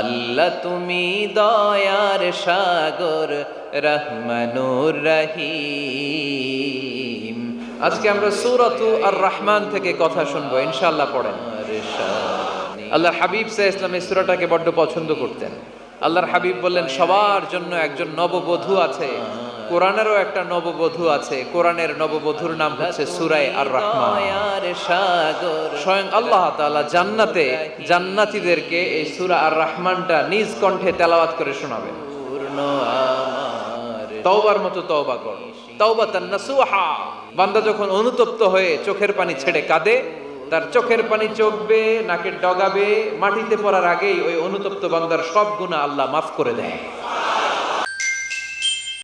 আল্লাহ তুমি দয়ার সাগর, রহমানুর রহিম। আজকে আমরা সুরত আর রহমান থেকে কথা শুনব ইনশাল্লাহ পড়েন। আল্লাহ হাবিব সাহ ইসলাম সুরাটাকে বড্ড পছন্দ করতেন। আল্লাহর হাবিব বললেন, সবার জন্য একজন নববধূ আছে। কোরআনেরও একটা নববধূ আছে। কোরআনের নববধূর নাম হচ্ছে সুরাই আর রহমান স্বয়ং আল্লাহ তাআলা জান্নাতে জান্নাতীদেরকে এই সূরা আর রহমানটা নিজ কণ্ঠে তেলাওয়াত করে শোনাবেন। তওবার মতো তওবা কর। তওবাতান নাসুহা। বান্দা যখন অনুতপ্ত হয়ে চোখের পানি ছেড়ে কাঁদে তার চোখের পানি চোখবে নাকের ডগাবে মাটিতে পড়ার আগেই ওই অনুতপ্ত বান্দার সব গুণা আল্লাহ মাফ করে দেয়।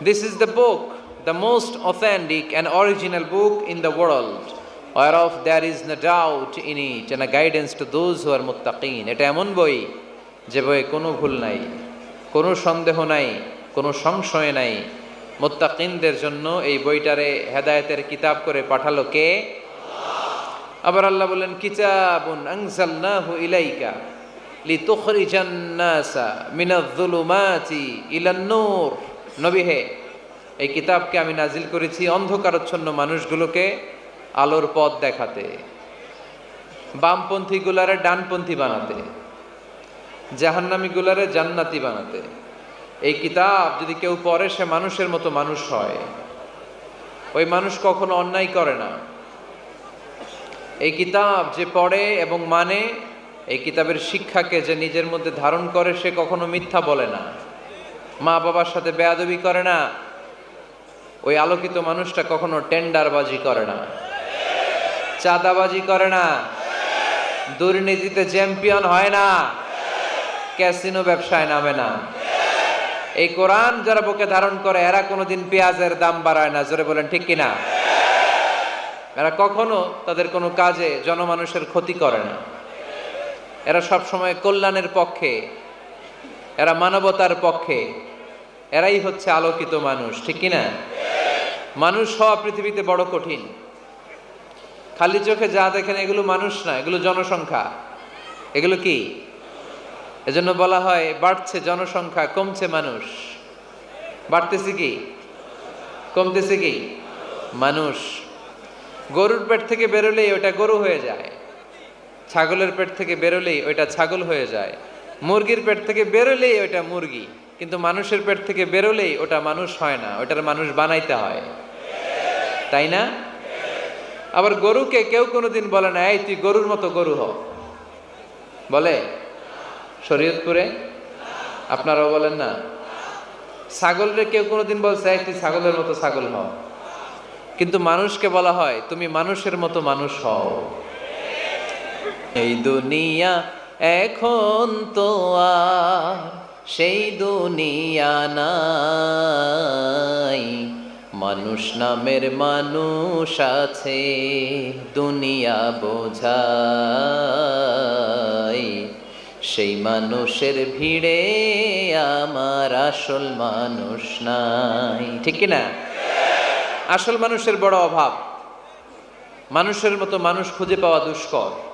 This is the book, the most authentic and original book in the world, whereof there is no doubt in it and a guidance to those who are muttaqin. এটা এমন বই যে বইয়ে কোনো ভুল নাই কোনো সন্দেহ নাই কোনো সংশয় নাই মুত্তাকিনদের জন্য এই বইটারে হেদায়েতের কিতাব করে পাঠালো কে আবার আল্লাহ বললেন কিতাবুন আনজালনাহু ইলাইকা লিতুখরিজান নাসা মিনাজ-যুলুমাতি ইলান নূর নবী হে, এই কিতাবকে আমি নাজিল করেছি অন্ধকারচ্ছন্ন মানুষগুলোকে আলোর পথ দেখাতে বামপন্থী গুলারে ডানপন্থী বানাতে জাহান্নামী গুলারে জান্নাতি বানাতে। এই কিতাব যদি কেউ পড়ে, সে মানুষের মতো মানুষ হয়। ওই মানুষ কখনো অন্যায় করে না। এই কিতাব যে পড়ে এবং মানে এই কিতাবের শিক্ষাকে যে নিজের মধ্যে ধারণ করে, সে কখনো মিথ্যা বলে না। মা বাবার সাথে বেয়াদবি করে না। ওই আলোকিত মানুষটা কখনো টেন্ডারবাজি করে না। চাঁদাবাজি করে না। দুর্নীতিতে চ্যাম্পিয়ন হয় না। ক্যাসিনো ব্যবসায় নামে না। এই কোরআন যারা বুকে ধারণ করে, এরা কোনোদিন পেঁয়াজের দাম বাড়ায় না। জোরে বলেন, ঠিক কিনা? এরা কখনো তাদের কোনো কাজে জনমানুষের ক্ষতি করে না। এরা সব সময় কল্যাণের পক্ষে এরা মানবতার পক্ষে। এরাই হচ্ছে আলোকিত মানুষ, ঠিক কিনা? মানুষ হওয়া পৃথিবীতে বড় কঠিন। খালি চোখে যা দেখেন এগুলো মানুষ না, এগুলো জনসংখ্যা। এগুলো কি? এজন্য বলা হয়, বাড়ছে জনসংখ্যা, কমছে মানুষ। বাড়তেছে কি? কমতেছে কি? মানুষ। গরুর পেট থেকে বেরোলেই ওটা গরু হয়ে যায়। ছাগলের পেট থেকে বেরোলেই ওইটা ছাগল হয়ে যায়। মুরগির পেট থেকে বেরোলেই ওইটা মুরগি, কিন্তু মানুষের পেট থেকে বেরোলেই ওটা মানুষ হয় না ওটার মানুষ বানাইতে হয়। তাই না? আবার গরুকে কেউ কোনোদিন বলে না, এই, তুই গরুর মতো গরু হ। বলে? শরীয়তপুরে? আপনারাও বলেন না। ছাগলরে কেউ কোনোদিন বলছে, এই, তুই ছাগলের মতো ছাগল হ। কিন্তু মানুষকে বলা হয়, তুমি মানুষের মতো মানুষ হও। এই দুনিয়া এখন তো আর সেই দুনিয়া নাই। মানুষ নামের মানুষ আছে, দুনিয়া বোঝাই। সেই মানুষের ভিড়ে আমার আসল মানুষ নাই। ঠিক না আসল মানুষের বড় অভাব। মানুষের মতো মানুষ খুঁজে পাওয়া দুষ্কর।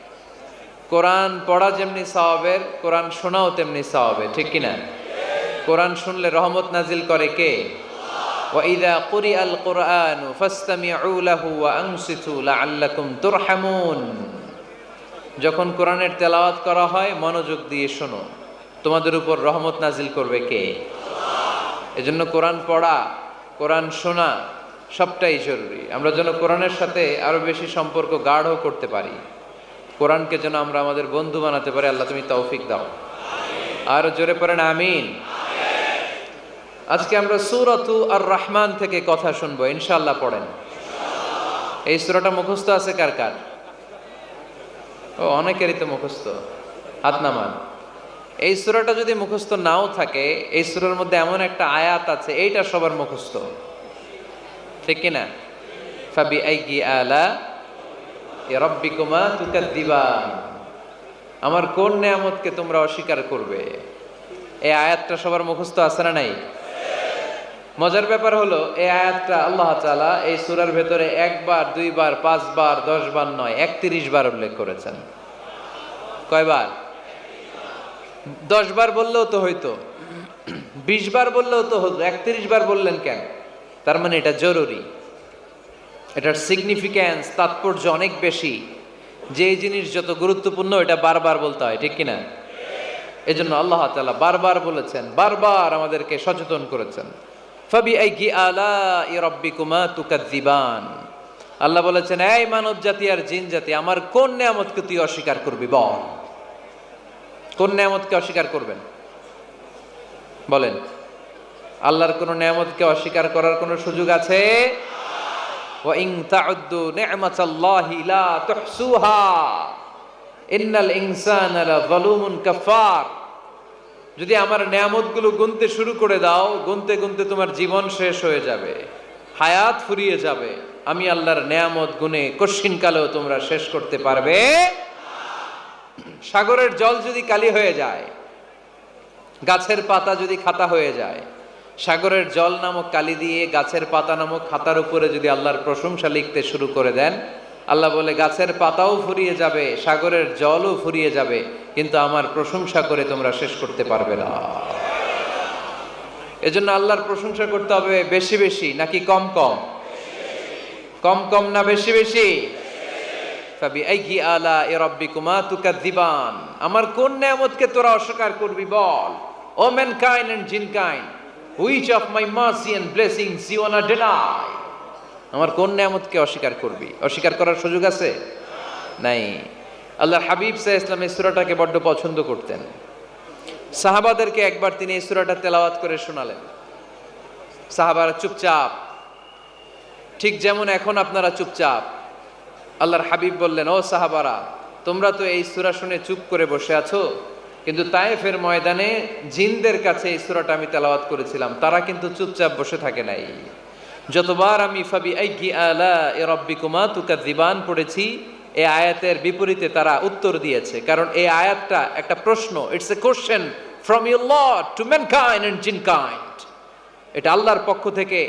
কোরআন পড়া যেমনি সওয়াবের কোরআন শোনাও তেমনি সওয়াবের ঠিক কিনা কোরআন শুনলে রহমত নাজিল করে কে وإذا قرئ القرآن فاستمعوا له وأنصتوا لعلكم ترحمون যখন কোরআনের তেলাওয়াত করা হয় মনোযোগ দিয়ে শোনো তোমাদের উপর রহমত নাজিল করবে কে এজন্য কোরআন পড়া কোরআন শোনা সবটাই জরুরি আমরা যেন কোরআনের সাথে আরো বেশি সম্পর্ক গাঢ় করতে পারি কোরআনকে যেন আমরা আমাদের বন্ধু বানাতে পারি, আল্লাহ তুমি তৌফিক দাও। আর জোরে পড়েন, আমিন। আজকে আমরা সুরতু আর রহমান থেকে কথা শুনব ইনশাল্লাহ পড়েন। এই সুরাটা মুখস্থ আছে কার কার? ও, অনেকেরই তো মুখস্থ, হাত নামান। এই সুরাটা যদি মুখস্থ নাও থাকে, এই সুরার মধ্যে এমন একটা আয়াত আছে, এইটা সবার মুখস্থ। ঠিক কিনা? ফাবি আলা এ রব্বিকুমা তুকাদ্দিবান আমার কোন নেয়ামতকে তোমরা অস্বীকার করবে? এই আয়াতটা সবার মুখস্থ আছে না নাই? মজার ব্যাপার হলো এই আয়াতটা আল্লাহ তাআলা এই সূরার ভেতরে একবার, দুইবার, পাঁচবার দশ বার নয়, একত্রিশ বার উল্লেখ করেছেন। কয়বার? দশ বার বললেও তো হইতো। বিশ বার বললেও তো হতো। একত্রিশ বার বললেন কেন? তার মানে এটা জরুরি। এটার সিগনিফিক্যান্স তাৎপর্য অনেক বেশি। যে জিনিস যত গুরুত্বপূর্ণ, এটা বারবার বলতে হয়, ঠিক কিনা? এজন্য আল্লাহ তালা বারবার বলেছেন, বারবার আমাদেরকে সচেতন করেছেন। আল্লাহ বলেছেন, এই মানব জাতি আর জিন জাতি আমার কোন নিয়ামতকে তুই অস্বীকার করবি, বল। কোন নিয়ামতকে অস্বীকার করবেন? বলেন, আল্লাহর কোন নিয়ামতকে অস্বীকার করার কোনো সুযোগ আছে? নি'মাতাল্লাহি লা তুহসুহা। ইন্নাল ইনসানা লাযালুমুন কাফার যদি আমার নিয়ামতগুলো গুনতে শুরু করে দাও, গুনতে গুনতে তোমার জীবন শেষ হয়ে যাবে, হায়াত ফুরিয়ে যাবে। আমি আল্লাহর নিয়ামত গুনে কশিন কালেও তোমরা শেষ করতে পারবে। সাগরের জল যদি কালি হয়ে যায়, গাছের পাতা যদি খাতা হয়ে যায় সাগরের জল নামক কালি দিয়ে গাছের পাতা নামক খাতার উপরে যদি আল্লাহর প্রশংসা লিখতে শুরু করে দেন, আল্লাহ বলে, গাছের পাতাও ফুরিয়ে যাবে, সাগরের জলও ফুরিয়ে যাবে, কিন্তু আমার প্রশংসা করে তোমরা শেষ করতে পারবে না। এজন্য আল্লাহর প্রশংসা করতে হবে বেশি বেশি, নাকি কম কম? কম কম না বেশি বেশি? তুকাদ্দিবান আমার কোন নিয়ামতকে তোরা অস্বীকার করবি বল? O mankind and jinnkind. Which of my mercy and blessings you wanna deny আমার কোন নিয়ামতকে অস্বীকার করবি? অস্বীকার করার সুযোগ আছে? নাই। আল্লাহর হাবিব সাহ ইসলাম এই বড্ড পছন্দ করতেন। সাহাবাদেরকে একবার তিনি এই সুরাটা তেলাওয়াত করে শোনালেন। সাহাবারা চুপচাপ। ঠিক যেমন এখন আপনারা চুপচাপ। আল্লাহর হাবিব বললেন, ও সাহাবারা, তোমরা তো এই সুরা শুনে চুপ করে বসে আছো? কিন্তু তায়েফের ময়দানে জিনদের কাছে এই সুরাটা আমি তেলাওয়াত করেছিলাম, তারা কিন্তু চুপচাপ বসে থাকে নাই। যতবার আমি ফাবি আইগি আলা এ রব্বিকুমা তুকা দিবান পড়েছি এই আয়াতের বিপরীতে তারা উত্তর দিয়েছে। কারণ এই আয়াতটা একটা প্রশ্ন it's a question from your lord to mankind and jinnkind. এটা আল্লাহর পক্ষ থেকে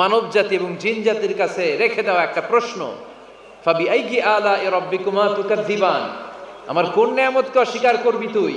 মানব জাতি এবং জিন জাতির কাছে রেখে দেওয়া একটা প্রশ্ন, ফাবি আইগি আলা এ রব্বিকুমা তুকা দিবান আমার কোন নিয়ামতকে অস্বীকার করবি তুই?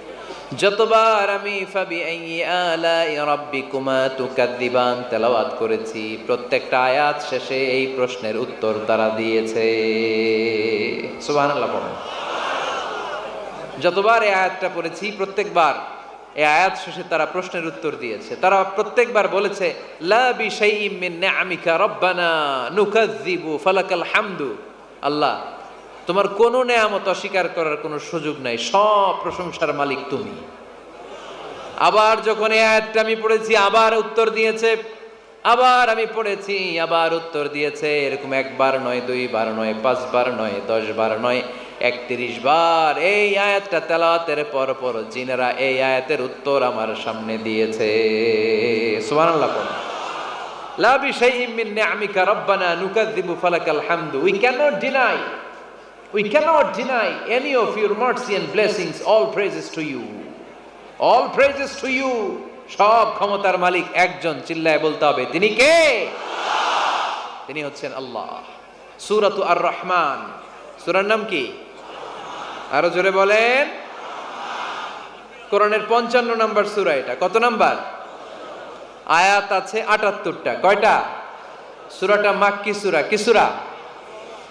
যতবার আমি ফাবি তেলাওয়াত করেছি, প্রত্যেকটা আয়াত শেষে এই প্রশ্নের উত্তর তারা দিয়েছে। সুবহানাল্লাহ যতবার এই আয়াতটা পড়েছি, প্রত্যেকবার এই আয়াত শেষে তারা প্রশ্নের উত্তর দিয়েছে। তারা প্রত্যেকবার বলেছে, লা বিশাইইম মিন নিআমিকা রব্বানা নুকাযযিবু ফালাকাল হামদু। আল্লাহ তোমার কোনো নেয়ামত অস্বীকার করার কোনো সুযোগ নাই, সব প্রশংসার মালিক তুমি। আবার যখন এই আয়াতটা আমি পড়েছি, আবার উত্তর দিয়েছে, আবার আমি পড়েছি, আবার উত্তর দিয়েছে, এরকম একবার নয়, দুইবার নয়, পাঁচবার নয় দশ বার নয়, একত্রিশ বার। এই আয়াতটা তেলাওয়াতের পর পর জিনেরা এই আয়াতের উত্তর আমার সামনে দিয়েছে। পড়ুন লা বিশাইইম মিন নিআমিকা রব্বানা ফালাকাল হামদু। We cannot deny We cannot deny any of your mercy and blessings. All praises to you. All praises to you. সব ক্ষমতার মালিক একজন চিল্লায় বলতে হবে। তিনি কে? তিনি হচ্ছেন আল্লাহ। সুরাতু আর রহমান সুরার নাম কি? আরও জোরে বলেন। কোরআনের পঞ্চান্ন নাম্বার সুরা এটা। কত নাম্বার? আয়াত আছে আটাত্তরটা। কয়টা? সুরাটা মাক্কি সুরা। কি সুরা?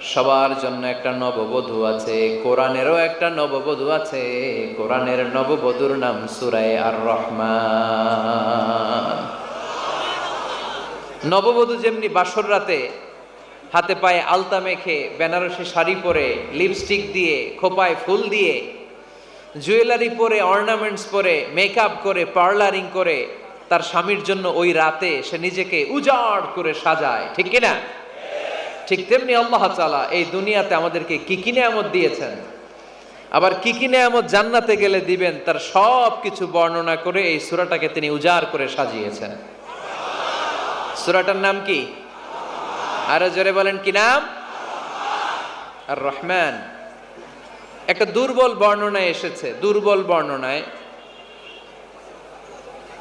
সবার জন্য একটা নববধূ আছে, কোরআনেরও একটা নববধূ আছে, কোরআনের নববধূর নাম সুরায় আর রহমান নববধূ যেমনি বাসর রাতে হাতে পায়ে আলতা মেখে বেনারসি শাড়ি পরে লিপস্টিক দিয়ে, খোপায় ফুল দিয়ে জুয়েলারি পরে অর্নামেন্টস পরে মেকআপ করে পার্লারিং করে, তার স্বামীর জন্য ওই রাতে সে নিজেকে উজাড় করে সাজায়, ঠিক কিনা? ঠিক তেমনি আল্লাহ তাআলা এই দুনিয়াতে আমাদেরকে কি কি নেয়ামত দিয়েছেন? আবার কি কি নেয়ামত জান্নাতে গেলে দিবেন, তার সব কিছু বর্ণনা করে এই সূরাটাকে তিনি উজাড় করে সাজিয়েছেন। সূরাটার নাম কি? আরও জোরে বলেন, কি নাম? আর রহমান একটা দুর্বল বর্ণনায় এসেছে, দুর্বল বর্ণনায়।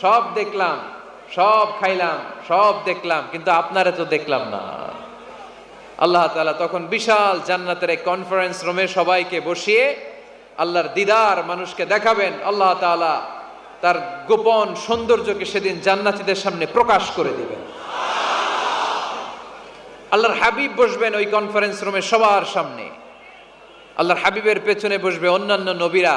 সব দেখলাম, সব খাইলাম, সব দেখলাম, কিন্তু আপনারে তো দেখলাম না। আল্লাহ তাআলা তখন বিশাল জান্নাতের এক কনফারেন্স রুমে সবাইকে বসিয়ে আল্লাহর দিদার মানুষকে দেখাবেন। আল্লাহ তাআলা তার গোপন সৌন্দর্যকে সেদিন জান্নাতীদের সামনে প্রকাশ করে দিবেন। আল্লাহর হাবিব বসবেন ওই কনফারেন্স রুমে সবার সামনে। আল্লাহর হাবিবের পেছনে বসবে অন্যান্য নবীরা।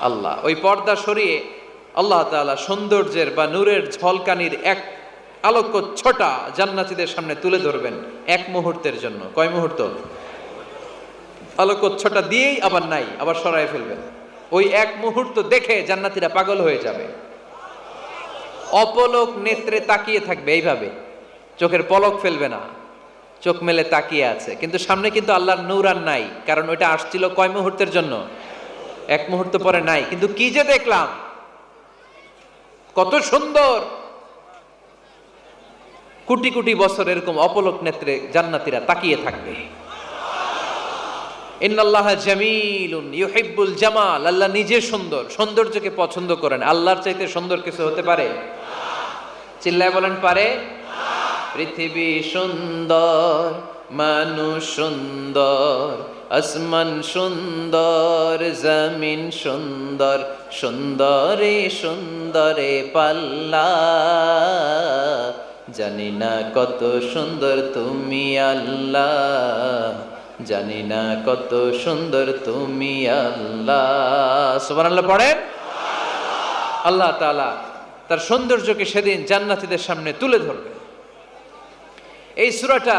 আল্লাহ। ওই পর্দা সরিয়ে আল্লাহ তাআলা সৌন্দর্যের বা নূরের ঝলকানির এক আলোক্য ছোটা জান্নাতীদের সামনে তুলে ধরবেন এক মুহূর্তের জন্য। কয় মুহূর্ত? আলোক্য ছোটা দিয়েই আবার নাই, আবার সরায় ফেলবেন। ওই এক মুহূর্ত দেখে জান্নাতীরা পাগল হয়ে যাবে। অপলক নেত্রে তাকিয়ে থাকবে এইভাবে। চোখের পলক ফেলবে না। চোখ মেলে তাকিয়ে আছে। কিন্তু সামনে কিন্তু আল্লাহর নূর আর নাই, কারণ ওইটা আসছিল কয় মুহূর্তের জন্য? এক মুহূর্ত পরে নাই, কিন্তু কি যে দেখলাম? কত সুন্দর! কোটি কোটি বছর এরকম অপলক নেত্রে জান্নাতীরা তাকিয়ে থাকবে। ইন্নাল্লাহ জামিলুন ইউহিব্বুল জামাল, আল্লাহ নিজে সুন্দর, সৌন্দর্যকে পছন্দ করেন। আল্লাহর চাইতে সুন্দর কিছু হতে পারে? চিল্লায় বলেন, পারে। পৃথিবী সুন্দর, মানুষ সুন্দর আসমান সুন্দর, জমিন সুন্দর, সুন্দরে সুন্দরে পাল্লা। জানি না কত সুন্দর তুমি আল্লাহ, জানি না কত সুন্দর তুমি আল্লাহ। সুবান আল্লাহ পড়েন? আল্লাহ তালা তার সৌন্দর্যকে সেদিন জান্নাতীদের সামনে তুলে ধরবে। এই সূরাটা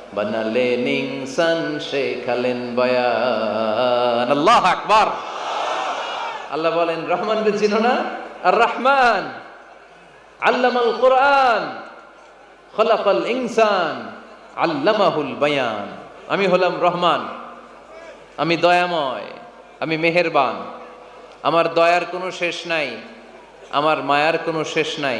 বানালেন ইনসান শেখালেন বয়ান আল্লাহ আকবার আল্লাহ বলেন রহমান কে চিনো না আর রহমান আল্লামাল কোরআন খলাকাল ইনসান আল্লামাহুল বায়ান আমি হলাম রহমান আমি দয়াময় আমি মেহেরবান আমার দয়ার কোনো শেষ নাই আমার মায়ার কোনো শেষ নাই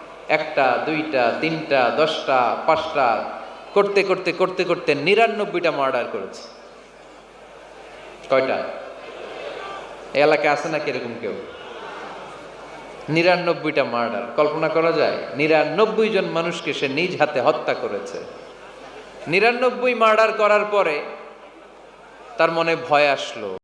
একটা, দুইটা, তিনটা, দশটা, পাঁচটা, করতে করতে করতে করতে নিরানব্বইটা মার্ডার করেছে। কয়টা? এলাকায় আছে না কীরকম কেউ? নিরানব্বইটা মার্ডার কল্পনা করা যায়, নিরানব্বই জন মানুষকে সে নিজ হাতে হত্যা করেছে। নিরানব্বই মার্ডার করার পরে তার মনে ভয় আসলো।